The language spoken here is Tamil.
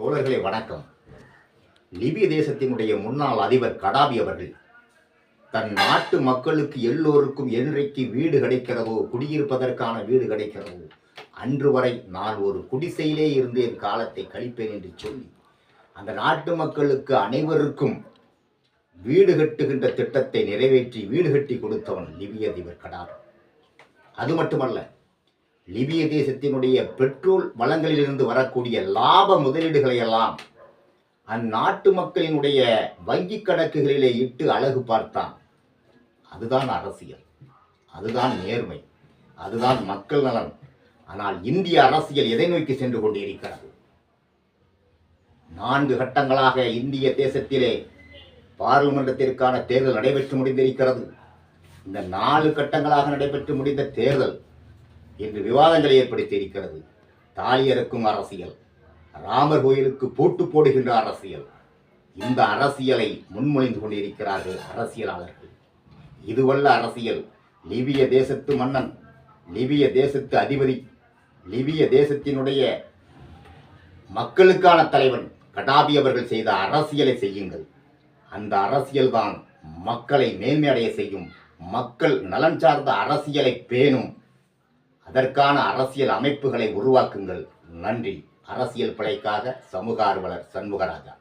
தோழர்களே வணக்கம். லிபிய தேசத்தினுடைய முன்னாள் அதிபர் கடாபி அவர்கள் தன் நாட்டு மக்களுக்கு எல்லோருக்கும் என்றைக்கு வீடு கிடைக்கிறதோ குடியிருப்பதற்கான வீடு கிடைக்கிறதோ அன்று வரை நான் ஒரு குடிசையிலே இருந்து என் காலத்தை கழிப்பேன் என்று சொல்லி அந்த நாட்டு மக்களுக்கு அனைவருக்கும் வீடு கட்டுகின்ற திட்டத்தை நிறைவேற்றி வீடு கட்டி கொடுத்தவன் லிபிய அதிபர் கடாபி. அது மட்டுமல்ல லிபிய தேசத்தினுடைய பெட்ரோல் வளங்களிலிருந்து வரக்கூடிய லாப முதலீடுகளை எல்லாம் அந்நாட்டு மக்களினுடைய வங்கி கணக்குகளிலே இட்டு அழகு பார்த்தான். அதுதான் அரசியல். அதுதான் நேர்மை. அதுதான் மக்கள் நலன். ஆனால் இந்திய அரசியல் எதை நோக்கி சென்று கொண்டிருக்கிறது? நான்கு கட்டங்களாக இந்திய தேசத்திலே பாராளுமன்றத்திற்கான தேர்தல் நடைபெற்று முடிந்திருக்கிறது. இந்த நாலு கட்டங்களாக நடைபெற்று முடிந்த தேர்தல் இன்று விவாதங்களை ஏற்படுத்தி இருக்கிறது. தாலியருக்கும் அரசியல். ராமர் கோயிலுக்கு போட்டு போடுகின்ற அரசியல். இந்த அரசியலை முன்மொழிந்து கொண்டிருக்கிறார்கள் அரசியலாளர்கள். இதுவல்ல அரசியல். லிபிய தேசத்து மன்னன் லிபிய தேசத்து அதிபதி லிபிய தேசத்தினுடைய மக்களுக்கான தலைவன் கடாபி அவர்கள் செய்த அரசியலை செய்யுங்கள். அந்த அரசியல்தான் மக்களை மேன்மையடைய செய்யும். மக்கள் நலன் சார்ந்த அரசியலை பேணும். அதற்கான அரசியல் அமைப்புகளை உருவாக்குங்கள். நன்றி. அரசியல் பிழைக்காக சமூக ஆர்வலர் சண்முகராஜா.